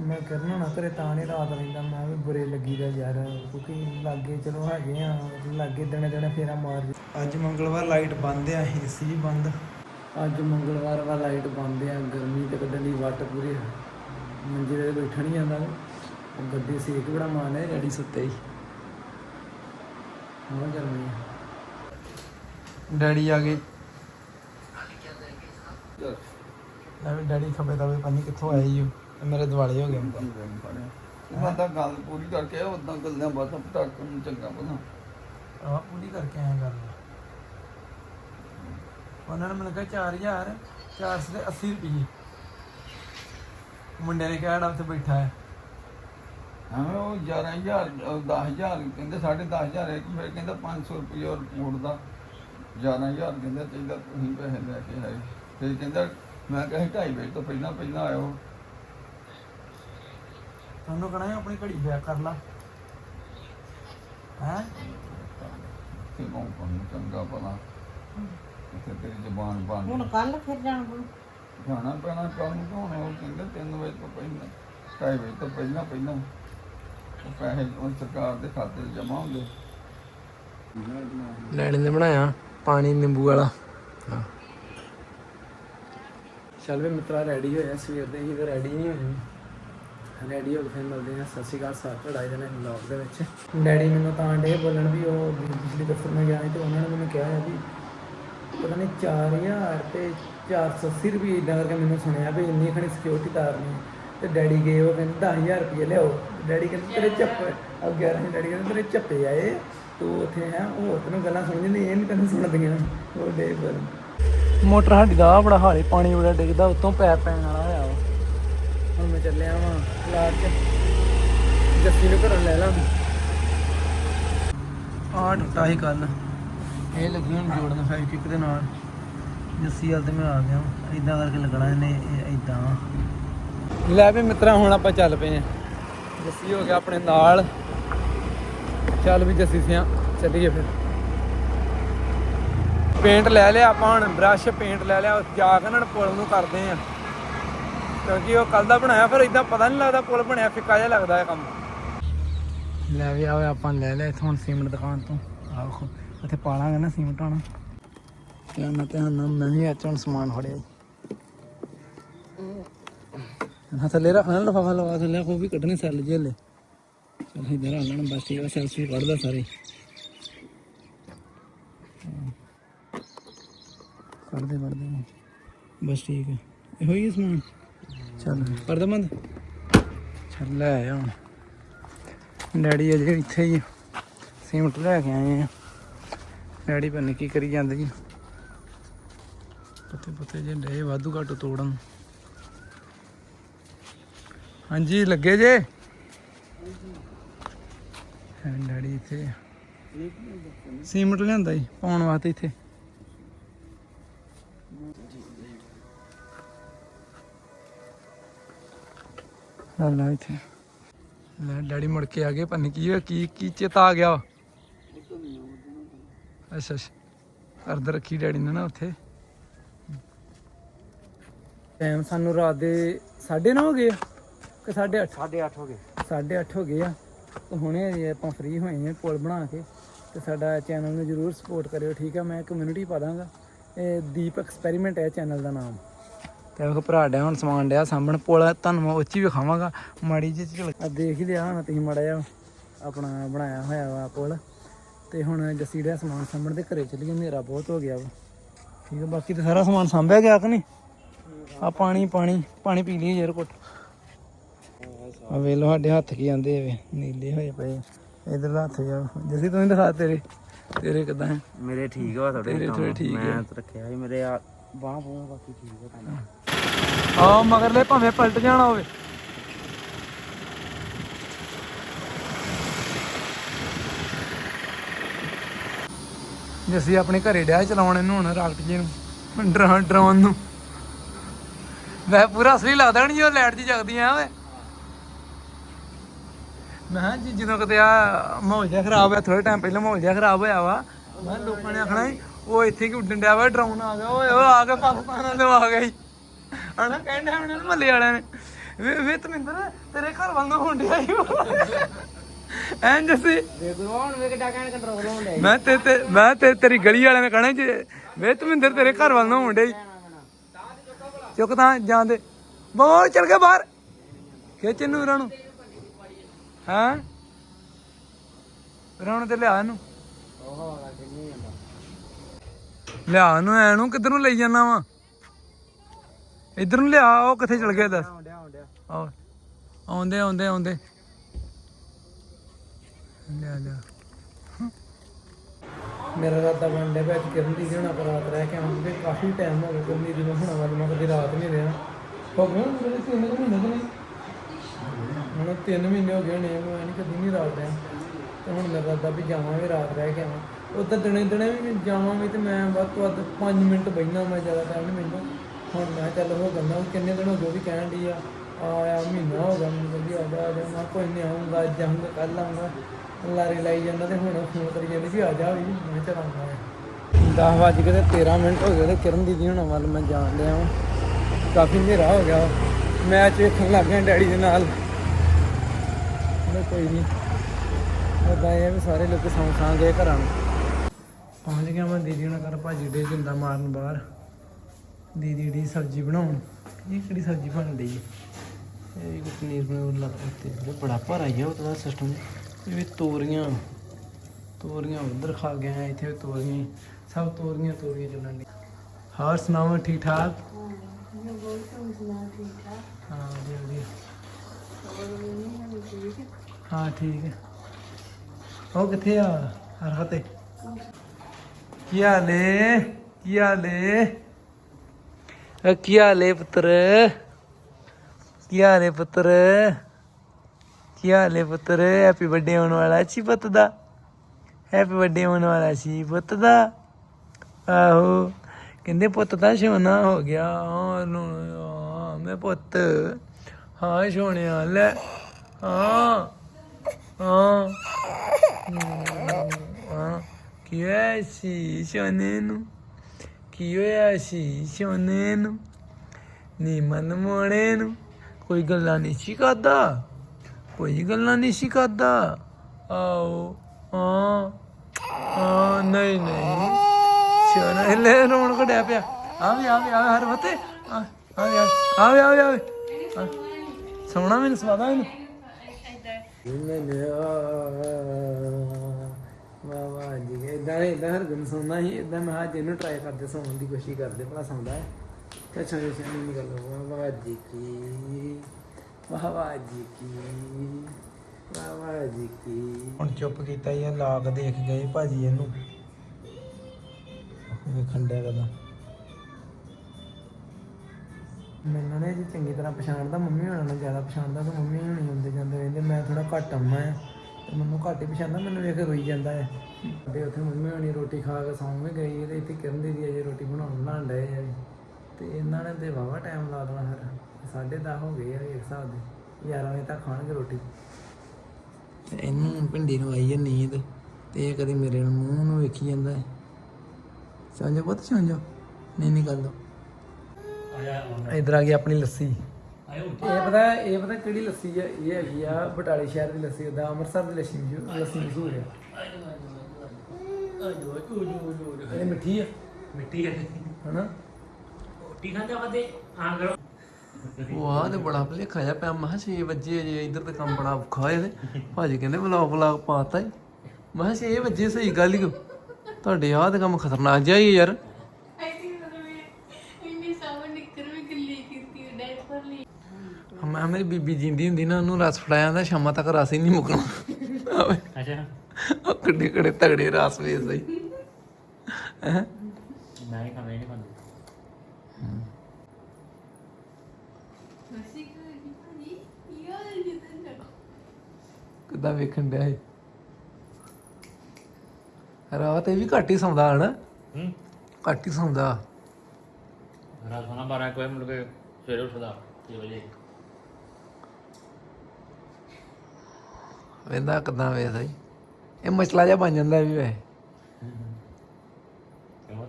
ਮੈਂ ਕਰਨਾ ਨਾ ਕਰੇ ਤਾਂ ਨਹੀਂ ਰਾਤ ਰਹਿੰਦਾ। ਮੈਂ ਵੀ ਬੁਰੇ ਲੱਗੀ ਦਾ ਯਾਰ ਕਿਉਂਕਿ ਲਾਗੇ ਚਲੋ ਹੈਗੇ ਆ ਲਾਗੇ ਦਿਨੇ ਦਿਨੇ ਫੇਰਾ ਮਾਰ ਅੱਜ ਮੰਗਲਵਾਰ ਲਾਈਟ ਬੰਦ ਆ ਏਸੀ ਵੀ ਬੰਦ। ਅੱਜ ਮੰਗਲਵਾਰ ਵਾ ਲਾਈਟ ਬੰਦ ਆ ਗਰਮੀ ਤੇ ਕੱਢਣ ਦੀ ਵੱਟ ਪੂਰੀ ਮੰਜੇ ਤੇ ਬੈਠਾ ਨਹੀਂ ਜਾਂਦਾ ਉਹ ਗੱਦੇ ਸੇਕ ਬੜਾ ਮਾਰਨਾ ਰੈਡੀ ਸੁੱਤੇ ਹੀ। ਹਾਂ ਗਰਮੀ ਡੈਡੀ ਆ ਗਏ। ਐਵੇਂ ਡੈਡੀ ਖਬੇ ਦਾ ਵੀ ਪਾਣੀ ਕਿੱਥੋਂ ਆਏ ਜੀ ਮੇਰੇ ਦਿਵਾਲੇ ਹੋ ਗਏ ਮੈਂ ਤਾਂ ਗੱਲ ਪੂਰੀ ਕਰਕੇ ਉਦਾਂ ਗੱਲਾਂ ਬਾਤਾਂ ਪਟਾਕ ਨੂੰ ਚੰਗਾ ਬਣਾ। ਆ ਪੂਰੀ ਕਰਕੇ ਆਇਆ ਗੱਲ। ਉਹਨਾਂ ਨੇ ਮੈਨੂੰ ਕਿਹਾ 4000 400 ਤੇ 80 ਰੁਪਏ ਮੁੰਡੇ ਨੇ ਕਿਹਾ ਉੱਥੇ ਬੈਠਾ ਹੈ। ਹਾਂ ਉਹ 11000 ਉਹ 10000 ਕਹਿੰਦੇ 10500 ਹੈ ਕਿ ਫਿਰ ਕਹਿੰਦਾ 500 ਰੁਪਏ ਹੋਰ ਮੋੜਦਾ 11000 ਕਹਿੰਦਾ ਚਾਹੀਦਾ ਤੁਸੀਂ ਪੈਸੇ ਲੈ ਕੇ ਆਏ। ਫਿਰ ਕਹਿੰਦਾ ਮੈਂ ਕਿਹਾ 2.5 ਵਜੇ ਤੋਂ ਪਹਿਲਾਂ ਪਹਿਲਾਂ ਆਇਓ। ਤੁਹਾਨੂੰ ਕਹਣਾ ਆਪਣੀ ਘੜੀ ਬੈਕ ਕਰ ਲਾ। ਹੈ? ਤੇ ਕੌਣ ਨੂੰ ਚੰਗਾ ਪਤਾ ਉੱਥੇ ਤੇਰੀ ਜ਼ਬਾਨ ਬੰਦ ਹੁਣ ਕੱਲ ਫਿਰ ਜਾਣਾ ਜਾਣਾ ਪੈਣਾ ਕੰਮ ਤੋਂ ਹੁਣ ਉਹ ਕਹਿੰਦੇ 3 ਵਜੇ ਤੋਂ ਪਹਿਲਾਂ 2.5 ਵਜੇ ਤੋਂ ਪਹਿਲਾਂ ਪਹਿਲਾਂ ਉਹ ਪੈਸੇ ਉਹ ਸਰਕਾਰ ਦੇ ਖਾਤੇ 'ਚ ਜਮ੍ਹਾਂ ਹੁੰਦੇ। ਲੈਣੇ ਨੇ ਬਣਾਇਆ ਪਾਣੀ ਨਿੰਬੂ ਵਾਲਾ। ਚੱਲ ਵੀ ਮਿੱਤਰਾ ਰੈਡੀ ਹੋਇਆ ਸਵੇਰ ਦੇ ਹੀ ਤੇ ਰੈਡੀ ਨਹੀਂ ਹੋਏ। ਰੈਡੀ ਹੋ ਕੇ ਫਿਰ ਮਿਲਦੇ ਹਾਂ। ਸਤਿ ਸ਼੍ਰੀ ਅਕਾਲ ਸਾਥ ਤੁਹਾਡਾ ਜਨੇ ਵਲੌਗ ਦੇ ਵਿੱਚ। ਡੈਡੀ ਮੈਨੂੰ ਤਾਂ ਡੇ ਬੋਲਣ ਵੀ ਉਹ ਪਿਛਲੇ ਦਫ਼ਤਰ ਮੈਂ ਗਿਆ ਤੇ ਉਹਨਾਂ ਨੇ ਮੈਨੂੰ ਕਿਹਾ ਹੈ ਵੀ ਪਤਾ ਨਹੀਂ 4000 ਤੇ 480 ਰੁਪਏ ਇਦਾਂ ਕਰਕੇ ਮੈਨੂੰ ਸੁਣਿਆ ਵੀ ਇੰਨੀ ਖਣੀ ਸਿਕਿਉਰਿਟੀ ਤਾਰਨੀ ਤੇ ਡੈਡੀ ਗਏ, ਉਹ ਕਹਿੰਦੇ 10000 ਰੁਪਏ ਲਿਆਓ। ਡੈਡੀ ਕਹਿੰਦੇ, ਤੇਰੇ ਚੱਪੇ ਆ 11 ਡੈਡੀ ਕਹਿੰਦੇ, ਤੇਰੇ ਚੱਪੇ ਆਏ। ਤੂੰ ਉੱਥੇ ਹੈ, ਉਹ ਤੈਨੂੰ ਗੱਲਾਂ ਸੁਣ ਜਾਂਦੀ ਇਹ ਨਹੀਂ ਤੈਨੂੰ ਸੁਣਦੀਆਂ। ਉਹ ਡੇ ਬੋਲਣ ਮੋਟਰ ਸਾਡੀ ਦਾ ਬੜਾ ਹਾਲੇ ਪਾਣੀ ਬੜਾ ਡਿੱਗਦਾ, ਉਤੋਂ ਪੈਪ ਪੈਣ ਵਾਲਾ। ਹੁਣ ਮੈਂ ਚੱਲਿਆ ਵਾਂ ਪਲਾਟ 'ਚ ਜੱਸੀ ਨੂੰ ਘਰੋਂ ਲੈ ਲਾਂ। ਆਹ ਟੁੱਟਾ ਸੀ ਕੱਲ ਇਹ ਲੱਗੀ ਹੁਣ ਜੋੜਨ ਫੈਬ ਦੇ ਨਾਲ। ਜੱਸੀ ਵਾਲ ਤੇ ਮੈਂ ਆ ਗਿਆ ਇਦਾਂ ਕਰਕੇ ਲੱਗਣਾ ਇਹਨੇ ਇਦਾਂ ਲੈ ਵੀ ਮਿੱਤਰਾ, ਹੁਣ ਆਪਾਂ ਚੱਲ ਪਏ ਆ ਜੱਸੀ ਹੋ ਗਿਆ ਆਪਣੇ ਨਾਲ। ਚੱਲ ਵੀ ਜੱਸੀ ਸਿਆ, ਚੱਲੀਏ ਫਿਰ। ਪੇਂਟ ਲੈ ਲਿਆ ਆਪਾਂ ਹੁਣ, ਬ੍ਰਸ਼ ਪੇਂਟ ਲੈ ਲਿਆ। ਜਾ ਕੇ ਉਹਨਾਂ ਨੂੰ ਪੁਲ ਨੂੰ ਕਰਦੇ ਆ ਕਿਉਂਕਿ ਉਹ ਕੱਲ ਦਾ ਬਣਾਇਆ, ਫਿਰ ਇਦਾਂ ਪਤਾ ਨਹੀਂ ਲੱਗਦਾ ਪੁਲ ਬਣਿਆ, ਫਿੱਕਾ ਜਿਹਾ ਲੱਗਦਾ ਹੈ ਕੰਮ। ਲੈ ਵੀ ਆਵੇ ਆਪਾਂ ਲੈ ਲਿਆ ਇੱਥੋਂ ਹੁਣ ਦੁਕਾਨ ਤੋਂ। ਆਹੋ, ਇੱਥੇ ਪਾਲਾਂਗੇ ਨਾ ਸੀਮੈਂਟ ਹੁਣ। ਧਿਆਨ ਨਾਲ ਧਿਆਨ ਨਾਲ, ਮੈਂ ਵੀ ਅੱਜ ਹੁਣ ਸਮਾਨ ਫੜਿਆ। ਹਾਂ, ਥੱਲੇ ਰੱਖਣਾ ਲਫਾਫਾ ਲਵਾ ਥੱਲੇ ਉਹ ਵੀ ਕੱਢਣੇ ਸੈੱਲ ਜਿਹੇ ਹਲੇ। ਚਲ ਇਧਰ ਆ ਲੈਣ, ਬਸ ਇਹ ਸੈੱਲ ਸੀ ਕੱਢਦਾ ਸਾਰੇ। ਕੱਢਦੇ ਕੱਢਦੇ। ਬਸ ਠੀਕ ਹੈ। ਇਹੋ ਹੀ ਹੈ ਸਮਾਨ? ਚੱਲ। ਪਰਦਾ ਬੰਦ ਚੱਲ ਲੈ ਆ ਹੁਣ। ਡੈਡੀ ਅਜੇ ਇੱਥੇ ਹੀ। ਸੀਮਟ ਲੈ ਕੇ ਆਏ ਆ। ਡੈਡੀ ਪਤਾ ਕੀ ਕਰੀ ਜਾਂਦੇ ਜੀ। ਪੱਤੇ ਪੱਤੇ ਜੇ ਡੇ ਵਾਧੂ ਘੱਟ ਤੋੜਨ। ਹਾਂਜੀ ਲੱਗੇ ਜੇ? ਹਾਂ ਡੈਡੀ ਇੱਥੇ। ਸੀਮਟ ਲਿਆਂਦਾ ਜੀ ਪਾਉਣ ਵਾਸਤੇ ਇੱਥੇ। ਲੈ ਲੈ ਇੱਥੇ। ਲੈ ਡੈਡੀ ਮੁੜ ਕੇ ਆ ਗਏ ਪੰਨ ਕੀ ਹੋਇਆ? ਕੀ ਕੀ ਚੇਤਾ ਆ ਗਿਆ ਅੱਛਾ ਅੱਛਾ। ਅਰਦ ਰੱਖੀ ਡੈਡੀ ਨੇ ਨਾ ਉੱਥੇ। ਟਾਈਮ ਸਾਨੂੰ ਰਾਤ ਦੇ 9:30 ਹੋ ਗਏ ਆ ਕਿ 8:30 8:30 ਹੋ ਗਏ। 8:30 ਹੋ ਗਏ ਆ। ਤੇ ਹੁਣੇ ਆਪਾਂ ਫ੍ਰੀ ਹੋਏ ਆ ਪੁਲ ਬਣਾ ਕੇ। ਤੇ ਸਾਡਾ ਚੈਨਲ ਨੂੰ ਜਰੂਰ ਸਪੋਰਟ ਕਰਿਓ ਠੀਕ ਆ? ਮੈਂ ਕਮਿਊਨਿਟੀ ਪਾ ਦਾਂਗਾ। ਇਹ ਦੀਪ ਐਕਸਪੈਰੀਮੈਂਟ ਹੈ ਚੈਨਲ ਦਾ ਨਾਮ। ਤੇ ਉਹ ਭਰਾ ਡਿਆ ਹੁਣ ਸਮਾਨ ਡਿਆ ਸਾਹਮਣ ਪੁਲ ਤੁਹਾਨੂੰ ਮੈਂ ਉੱਚੀ ਵਿਖਾਵਾਂਗਾ ਮਾੜੀ ਜਿਹੀ ਆ ਦੇਖ ਹੀ ਲਿਆ ਹੁਣ ਤੁਸੀਂ ਮਾੜਾ ਜਿਹਾ ਆਪਣਾ ਬਣਾਇਆ ਹੋਇਆ ਵਾ ਪੁਲ ਤੇ ਹੁਣ ਜੱਸੀ ਡਿਆ ਸਮਾਨ ਸਾਹਮਣ ਦੇ ਘਰੇ ਚੱਲੀਏ ਹਨੇਰਾ ਬਹੁਤ ਹੋ ਗਿਆ ਵਾ। ਠੀਕ ਆ ਬਾਕੀ ਤੇ ਸਾਰਾ ਸਮਾਨ ਸਾਂਭਿਆ ਗਿਆ ਕਿ ਨਹੀਂ? ਆ ਪਾਣੀ ਪਾਣੀ ਪਾਣੀ ਪੀ ਲਈ ਯਾਰ ਘੁੱਟ। ਆ ਵੇਖ ਲਓ ਸਾਡੇ ਹੱਥ ਕੀ ਆਂਦੇ ਵੇ ਨੀਲੇ ਹੋਏ ਪਏ ਇਧਰ ਦਾ ਹੱਥ ਜਾ। ਜੱਸੀ ਤੂੰ ਹੀ ਦਿਖਾ ਤੇਰੇ ਤੇਰੇ ਕਿਦਾਂ? ਹੈ ਮੇਰੇ ਠੀਕ ਵਾ ਥੋੜੇ ਤੇਰੇ ਥੋੜੇ ਠੀਕ ਮੈਂ ਹੈ ਤਾਂ ਰੱਖਿਆ ਸੀ ਮੇਰੇ ਬਾਹ ਬੂਹ ਬਾਕੀ ਠੀਕ ਆ। ਤਾਂ ਆ ਮਗਰਲੇ ਭਾਵੇਂ ਪਲਟ ਜਾਣਾ ਹੋਵੇ। ਜੇ ਅਸੀਂ ਆਪਣੇ ਘਰੇ ਡਿਆ ਚਲਾਉਣ ਇਹਨੂੰ ਹੁਣ ਰਾਕਟ ਜੀ ਨੂੰ ਡਰਾਉਣ ਡਰਾਉਣ ਨੂੰ। ਵੈ ਪੂਰਾ ਅਸਲੀ ਲੱਗਦਾ ਨਹੀਂ ਜਦੋਂ ਲਾਈਟ ਜੀ ਜਗਦੀ ਆ ਓਏ। ਮੈਂ ਕਿਹਾ ਜੀ ਜਦੋਂ ਕਿਤੇ ਆ ਮਾਹੌਲ ਜਿਹਾ ਖਰਾਬ ਹੋਇਆ ਥੋੜੇ ਟਾਈਮ ਪਹਿਲਾਂ ਮਾਹੌਲ ਜਿਹਾ ਖਰਾਬ ਹੋਇਆ ਵਾ ਮੈਂ ਕਿਹਾ ਲੋਕਾਂ ਨੇ ਆਖਣਾ ਸੀ, ਉਹ ਇੱਥੇ ਕਿ ਉੱਡਣ ਡਿਆ ਵਾ ਡਰਾਉਣ ਆ ਗਿਆ ਓਏ ਉਹ ਆ ਗਿਆ ਪਾਕਿਸਤਾਨ ਵਾਲੇ ਆ ਗਿਆ ਜੀ। ਹਣਾ ਕਹਿੰਦੇ ਹੁਣ ਮੱਲੇ ਵਾਲਿਆਂ ਨੇ। ਵੇ ਵੇ ਤਮਿੰਦਰ ਤੇਰੇ ਘਰ ਨੂੰ ਹੁੰਡਿਆ ਹੀ ਐਂ ਜਸੇ। ਦੇਖੋ ਹੁਣ ਵੇ ਕਿੱਡਾ ਕਹਿਣ ਕੰਟਰੋਲ ਹੋਣ ਡਿਆ ਮੈਂ ਤੇ ਤੇ ਮੈਂ ਤੇ ਤੇਰੀ ਗਲੀ ਵਾਲਿਆਂ ਨੇ ਕਹਣਾ ਜੇ। ਵੇ ਤਮਿੰਦਰ ਤੇਰੇ ਘਰ ਵੱਲ ਨੂੰ ਹੁੰਡੇ ਚੁੱਕ ਤਾਂ ਜਾਂਦੇ ਬੋਲ ਚਲ ਗਿਆ ਬਾਹਰ। ਖਿੱਚ ਨੂੰ ਨੂੰ। ਹਾਂ? ਨੂੰ ਤੇ ਲਿਆ ਇਹਨੂੰ। ਲਿਆ ਨੂੰ ਕਿੱਧਰ ਨੂੰ ਲਈ ਜਾਣਾ ਵਾ? ਇੱਧਰ ਨੂੰ ਲਿਆ ਉਹ ਕਿੱਥੇ ਚਲ ਗਿਆ ਦੱਸ। ਆਉਂਦੇ ਆਉਂਦੇ ਆਉਂਦੇ। ਲਿਆ ਲਿਆ। ਮੇਰਾ ਰਾਤਾ ਬੰਦੇ ਵਿੱਚ ਕਿਰਨ ਦੀ ਜਣਾ ਪਰ ਰਾਤ ਰਹਿ ਕੇ ਆਉਂਦੇ ਕਾਫੀ ਟਾਈਮ ਹੋ ਗਿਆ ਕਿਰਨ ਦੀ ਨੂੰ ਹੁਣ ਵੱਲ ਮੈਂ ਕਦੀ ਰਾਤ ਨਹੀਂ ਰਿਹਾ। ਹੋ ਹੁਣ ਮੇਰੇ ਤਿੰਨ ਮਹੀਨੇ ਤੋਂ ਨਹੀਂ। ਹੁਣ ਤਿੰਨ ਮਹੀਨੇ ਹੋ ਗਏ ਨੇ ਮੈਂ ਨਹੀਂ ਕਦੀ ਨਹੀਂ ਰਾਤ ਰਿਹਾ। ਤੇ ਹੁਣ ਮੇਰਾ ਰਾਤਾ ਵੀ ਜਾਵਾਂਗੇ ਰਾਤ ਰਹਿ ਕੇ ਆਵਾਂ। ਉਧਰ ਦਿਨੇ ਦਿਨੇ ਵੀ ਜਾਵਾਂਗੇ ਤੇ ਮੈਂ ਵੱਧ ਤੋਂ ਵੱਧ 5 ਮਿੰਟ ਬੈਠਣਾ ਮੈਂ ਜ਼ਿਆਦਾ ਟਾਈਮ ਨਹੀਂ ਬੈਠਣਾ ਹੁਣ ਮੈਂ ਚੱਲ ਹੋ ਗੰਨਾ ਕਿੰਨੇ ਦਿਨ ਹੋ ਗਏ ਉਹ ਵੀ ਕਹਿਣ ਦੀ ਆ। ਆਇਆ ਮਹੀਨਾ ਹੋ ਗਿਆ ਮੈਨੂੰ ਕਹਿੰਦੀ ਆ ਜਾ ਆ ਜਾ। ਮੈਂ ਕੋਈ ਨਹੀਂ ਆਉਂਗਾ ਅੱਜ ਆਉਂਗਾ ਕੱਲ ਆਉਂਗਾ ਲਾਰੇ ਲਾਈ ਜਾਂਦਾ ਤੇ ਹੁਣ ਫੋਨ ਕਰੀ ਜਾਂਦੀ ਵੀ ਆ ਜਾ ਵੀ, ਮੈਂ ਚੱਲ ਆਉਂਗਾ 10 ਵਜ ਕੇ ਤੇ 13 ਮਿੰਟ ਹੋ ਗਏ ਤੇ ਕਿਰਨ ਦੀਦੀ ਹੁਣ ਵੱਲ ਮੈਂ ਜਾਣ ਲਿਆ ਵਾਂ। ਕਾਫੀ ਹਨੇਰਾ ਹੋ ਗਿਆ ਮੈਚ ਵੇਖਣ ਲੱਗ ਗਿਆ ਡੈਡੀ ਦੇ ਨਾਲ। ਮੈਂ ਕੋਈ ਨਹੀਂ ਉਦਾਂ ਇਹ ਵੀ ਸਾਰੇ ਲੋਕ ਸੌਂ ਖਾਂ ਗਏ ਘਰਾਂ ਨੂੰ। ਪਹੁੰਚ ਗਿਆ ਮੈਂ ਦੀਦੀ ਨਾਲ ਕਰ ਭਾਜੀ ਡੇ ਜਿੰਦਾ ਮਾਰਨ ਬਾਹਰ। ਦੀਦੀ ਡੀ ਸਬਜ਼ੀ ਬਣਾਉਣ। ਇਹ ਕਿਹੜੀ ਸਬਜ਼ੀ ਬਣ ਰਹੀ ਹੈ ਇਹ ਕੋਈ ਪਨੀਰ ਬਣਾਉਣ ਲੱਗ ਪਈ ਤੇ ਬੜਾ ਭਾਰਾ ਹੀ ਆ ਉਹਦਾ ਸਿਸਟਮ ਇਹ ਵੀ ਤੋਰੀਆਂ। ਤੋਰੀਆਂ ਉਧਰ ਖਾ ਗਏ ਆ, ਇੱਥੇ ਤੋਰੀਆਂ ਸਭ ਤੋਰੀਆਂ ਤੋਰੀਆਂ ਚੱਲਣ ਦੀ ਹੋਰ ਸੁਣਾਓ, ਠੀਕ ਠਾਕ? ਹਾਂ, ਵਧੀਆ ਵਧੀਆ। ਹਾਂ, ਠੀਕ ਹੈ ਉਹ ਕਿੱਥੇ ਆ? ਹਰ ਹਤੇ ਕੀ ਹਾਲ ਏ? ਕੀ ਹਾਲ ਏ? ਅ, ਕੀ ਹਾਲ ਏ ਪੁੱਤਰ? ਕੀ ਹਾਲ ਏ ਪੁੱਤਰ? ਕੀ ਹਾਲ ਏ ਪੁੱਤਰ? ਹੈਪੀ ਬਰਥਡੇ ਹੋਣ ਵਾਲਾ ਸੀ ਪੁੱਤ ਦਾ। ਹੈਪੀ ਬਰਥਡੇ ਹੋਣ ਵਾਲਾ ਸੀ ਪੁੱਤ ਦਾ। ਆਹੋ, ਕਹਿੰਦੇ ਪੁੱਤ ਦਾ ਸੋਨਾ ਹੋ ਗਿਆ। ਹਾਂ ਮੈਂ ਪੁੱਤ। ਹਾਂ, ਸੋਹਣਿਆ, ਲੈ। ਹਾਂ। ਹਾਂ ਹਾਂ, ਕੀ ਹੋਇਆ ਸੀ ਸੋਨੇ ਨੂੰ? ਕੀ ਹੋਇਆ ਸੀ ਸੋਨੇ ਨੂੰ? ਨੀ ਮਨ ਮੋੜੇ ਨੂੰ? ਕੋਈ ਗੱਲਾਂ ਨਹੀਂ ਸੀ ਕਰਦਾ? ਕੋਈ ਗੱਲਾਂ ਨਹੀਂ ਸੀ ਕਰਦਾ? ਆਓ, ਹਾਂ ਹਾਂ, ਨਹੀਂ ਨਹੀਂ। ਸੋਨਾ ਲੈ ਰੋਣ ਕੜਿਆ ਪਿਆ। ਆਵੇ ਆਵੇ ਆਵੇ ਹਰ ਵਤੇ ਆਵੇ ਆਵੇ ਆਵੇ ਆਵੇ ਸੋਣਾ ਮੈਨੂੰ ਸਵਾਦਾ ਇਹਨੂੰ। ਵਾਹ ਵਾਹ ਜੀ ਇਦਾਂ ਹਰ ਦਿਨ ਸੌਂਦਾ ਸੀ ਇਦਾਂ ਮੈਂ ਅੱਜ ਇਹਨੂੰ ਟਰਾਈ ਕਰਦੇ ਸੌਣ ਦੀ ਕੋਸ਼ਿਸ਼ ਕਰਦੇ ਭਲਾ ਸੌਂਦਾ ਹੈ। ਤੇ ਛਾਣੇ ਛਾਣੇ ਨਹੀਂ ਗੱਲ ਵਾਹ ਜੀ ਕੀ ਵਾਹ ਵਾਹ ਜੀ ਕੀ ਵਾਹ ਵਾਹ ਜੀ ਕੀ। ਹੁਣ ਚੁੱਪ ਕੀਤਾ ਇਹ ਲਾਗ ਦੇਖ ਗਏ ਭਾਜੀ ਇਹਨੂੰ। ਵੇਖਣ ਡਿਆ ਕਦਾ? ਮੈਨੂੰ ਨੇ ਜੀ ਚੰਗੀ ਤਰ੍ਹਾਂ ਪਛਾਣਦਾ ਮੰਮੀ ਹੋਣਾ ਨੂੰ ਜ਼ਿਆਦਾ ਪਛਾਣਦਾ ਤੇ ਮੰਮੀ ਹੋਣੀ ਹੁੰਦੇ ਜਾਂਦੇ ਰਹਿੰਦੇ ਮੈਂ ਥੋੜਾ ਘੱਟ ਆਉਣਾ ਹੈ। ਤੇ ਮੈਨੂੰ ਘੱਟ ਹੀ ਪਛਾਣਦਾ ਮੈਨੂੰ ਵੇਖ ਕੇ ਰੋਈ ਜਾਂਦਾ ਹੈ। ਤੇ ਉੱਥੇ ਮੰਮੀ ਹੋਣੀ ਰੋਟੀ ਖਾ ਕੇ ਸੌਂ ਵੀ ਗਈ ਤੇ ਇੱਥੇ ਕਿਰਨ ਦੀ ਅਜੇ ਰੋਟੀ ਬਣਾਉਣ ਬਣਾਉਣ ਡਏ ਆ ਵੀ। ਤੇ ਇਹਨਾਂ ਨੇ ਤੇ ਵਾਵਾ ਟਾਈਮ ਲਾ ਦੇਣਾ ਫਿਰ। ਸਾਢੇ ਦਸ ਹੋ ਗਏ ਆ ਇੱਕ ਹਿਸਾਬ ਦੇ। 11 ਵਜੇ ਤੱਕ ਖਾਣਗੇ ਰੋਟੀ। ਤੇ ਇਹਨੂੰ ਭਿੰਡੀ ਨੂੰ ਆਈ ਹੈ ਨੀਂਦ ਤੇ ਇਹ ਕਦੇ ਮੇਰੇ ਨੂੰ ਮੂੰਹ ਨੂੰ ਵੇਖੀ ਜਾਂਦਾ ਹੈ। ਸੌਂ ਪੁੱਤ ਸੌਂ ਨਹੀਂ ਨਹੀਂ ਕਰ ਦੋ ਇਧਰ ਆ ਗਈ ਆਪਣੀ ਲੱਸੀ। ਇਹ ਪਤਾ ਇਹ ਪਤਾ ਕਿਹੜੀ ਲੱਸੀ ਹੈ ਇਹ ਹੈਗੀ ਆ ਬਟਾਲੇ ਸ਼ਹਿਰ ਦੀ ਲੱਸੀ ਉਹਦਾ ਅੰਮ੍ਰਿਤਸਰ ਦੀ ਲੱਸੀ ਮਸ਼ਹੂਰ ਲੱਸੀ ਮਸ਼ਹੂਰ ਹੈ ਇਹ ਮਿੱਠੀ ਹੈ ਮਿੱਟੀ ਹੈ ਹਨਾ? ਰੋਟੀ ਖਾਂਦਾ ਵਾਦੇ ਹਾਂ ਕਰੋ। ਵਾਹ ਤੇ ਬੜਾ ਭਲੇਖਾ ਜਾ ਪਿਆ। ਮੈਂ 6 ਵਜੇ ਜੇ ਇੱਧਰ ਤੇ ਕੰਮ ਬੜਾ ਔਖਾ ਹੋਇਆ ਤੇ। ਭਾਜੀ ਕਹਿੰਦੇ ਵਲੌਗ ਵਲੌਗ ਪਾਤਾ ਹੀ ਮੈਂ 6 ਵਜੇ ਸਹੀ ਗੱਲ ਹੀ ਤੁਹਾਡੇ ਆਹ ਤੇ ਕੰਮ ਖਤਰਨਾਕ ਜਿਹਾ ਹੀ ਯਾਰ। we ਇੰਨੀ ਸਾਵਣ ਨਿਕਰ ਵੀ ਗਿੱਲੀ ਕੀਤੀ ਡਾਈਪਰ ਲਈ। ਮੈਂ ਮੇਰੀ ਬੀਬੀ ਜਿੰਦੀ ਹੁੰਦੀ ਨਾ ਉਹਨੂੰ ਰਸ ਫੜਾਇਆ ਹੁੰਦਾ ਸ਼ਾਮਾਂ ਤੱਕ ਰਸ ਹੀ ਨਹੀਂ ਮੁੱਕਣਾ। ਅੱਛਾ। ਉਹ ਕਿੱਡੇ ਕਿੱਡੇ ਤਗੜੇ ਰਸ ਵੇਚ ਸਹੀ ਹੈਂ? ਮੈਂ ਨਹੀਂ ਖਾਂਦਾ ਕਿੱਦਾਂ ਵੇਖਣ ਡਿਆ ਇਹ? ਰਾਤ ਇਹ ਵੀ ਘੱਟ ਹੀ ਸੌਂਦਾ ਹਨਾ? ਹੂੰ। ਘੱਟ ਹੀ ਸੌਂਦਾ। ਰਾਤ ਸੋਣਾ 12 ਕੋਈ ਮੁੜ ਕੇ ਸਵੇਰੇ ਉੱਠਦਾ 6 ਵਜੇ। ਵੇਂਦਾ ਕਿੱਦਾਂ ਵੇਖ ਸਹੀ ਇਹ ਮਸਲਾ ਜਿਹਾ ਬਣ ਜਾਂਦਾ ਵੀ ਵੈਸੇ। ਕਿਉਂ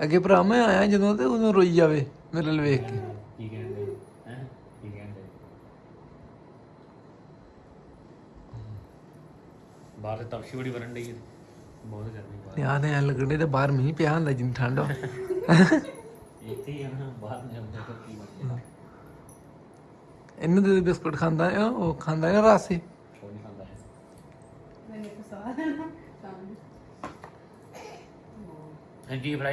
ਅੱਗੇ ਭਰਾ ਮੈਂ ਆਇਆ ਜਦੋਂ ਤੇ ਉਦੋਂ ਰੋਈ ਜਾਵੇ ਮੇਰੇ ਨਾਲ ਵੇਖ ਕੇ। ਕੀ ਕਹਿੰਦੇ ਹੈ? ਕੀ ਕਹਿੰਦੇ ਬਾਹਰ ਤੇ ਤਪਸ਼ੀ ਬੜੀ ਬਹੁਤ ਗਰਮੀ ਬਾਹਰ। ਧਿਆਨ ਐ ਪਿਆ ਹੁੰਦਾ ਜਿੰਨੀ ਠੰਡ ਹੋ ਇਹਨਾਂ ਦੇ ਬਿਸਕੁਟ ਖਾਂਦਾ ਉਹ ਖਾਂਦਾ ਨਾ ਮੈਨੇ ਫਸਾ